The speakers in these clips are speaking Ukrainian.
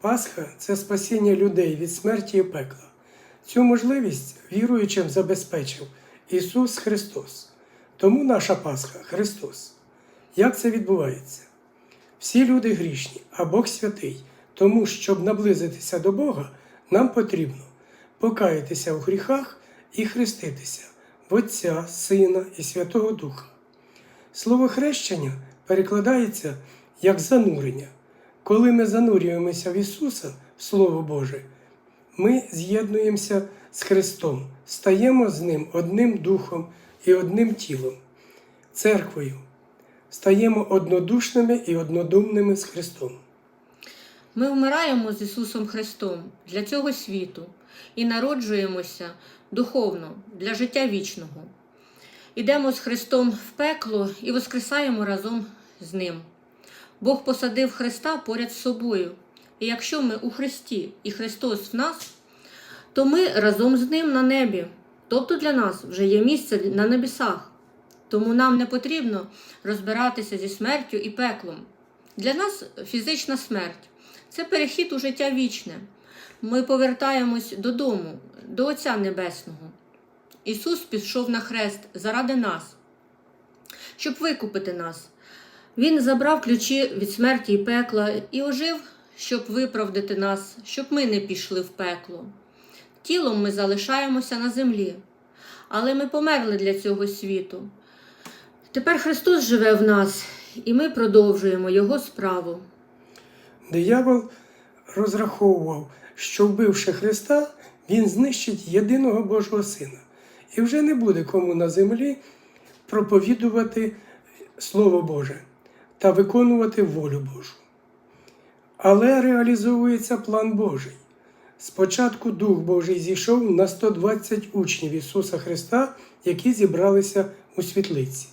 Пасха це спасіння людей від смерті і пекла. Цю можливість віруючим забезпечив Ісус Христос. Тому наша Пасха Христос. Як це відбувається? Всі люди грішні, а Бог святий. Тому, щоб наблизитися до Бога, нам потрібно покаятися у гріхах і хреститися в Отця, Сина і Святого Духа. Слово хрещення перекладається як занурення. Коли ми занурюємося в Ісуса, в Слово Боже, ми з'єднуємося з Христом, стаємо з Ним одним духом і одним тілом, церквою, стаємо однодушними і однодумними з Христом. Ми вмираємо з Ісусом Христом для цього світу і народжуємося духовно для життя вічного. Ідемо з Христом в пекло і воскресаємо разом з Ним. Бог посадив Христа поряд з собою. І якщо ми у Христі і Христос в нас, то ми разом з Ним на небі. Тобто для нас вже є місце на небесах. Тому нам не потрібно розбиратися зі смертю і пеклом. Для нас фізична смерть це перехід у життя вічне. Ми повертаємось додому, до Отця Небесного. Ісус пішов на хрест заради нас, щоб викупити нас. Він забрав ключі від смерті і пекла і ожив, щоб виправдати нас, щоб ми не пішли в пекло. Тілом ми залишаємося на землі, але ми померли для цього світу. Тепер Христос живе в нас, і ми продовжуємо Його справу. Диявол розраховував, що вбивши Христа, він знищить єдиного Божого Сина, і вже не буде кому на землі проповідувати Слово Боже та виконувати волю Божу. Але реалізовується план Божий. Спочатку Дух Божий зійшов на 120 учнів Ісуса Христа, які зібралися у світлиці.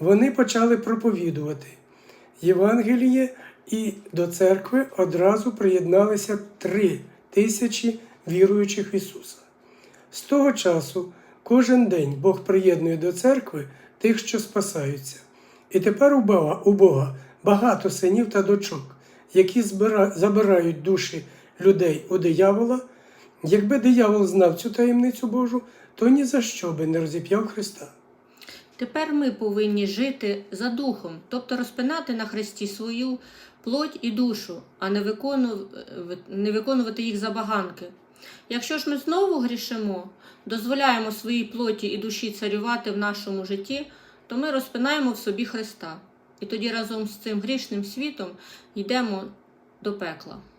Вони почали проповідувати Євангеліє, і до церкви одразу приєдналися три тисячі віруючих Ісуса. З того часу кожен день Бог приєднує до церкви тих, що спасаються. І тепер у Бога, у Бога багато синів та дочок, які збира, забирають душі людей у диявола. Якби диявол знав цю таємницю Божу, то ні за що би не розіп'яв Христа. Тепер ми повинні жити за духом, тобто розпинати на Христі свою плоть і душу, а не виконувати, не виконувати їх забаганки. Якщо ж ми знову грішимо, дозволяємо своїй плоті і душі царювати в нашому житті, то ми розпинаємо в собі Христа. І тоді разом з цим грішним світом йдемо до пекла.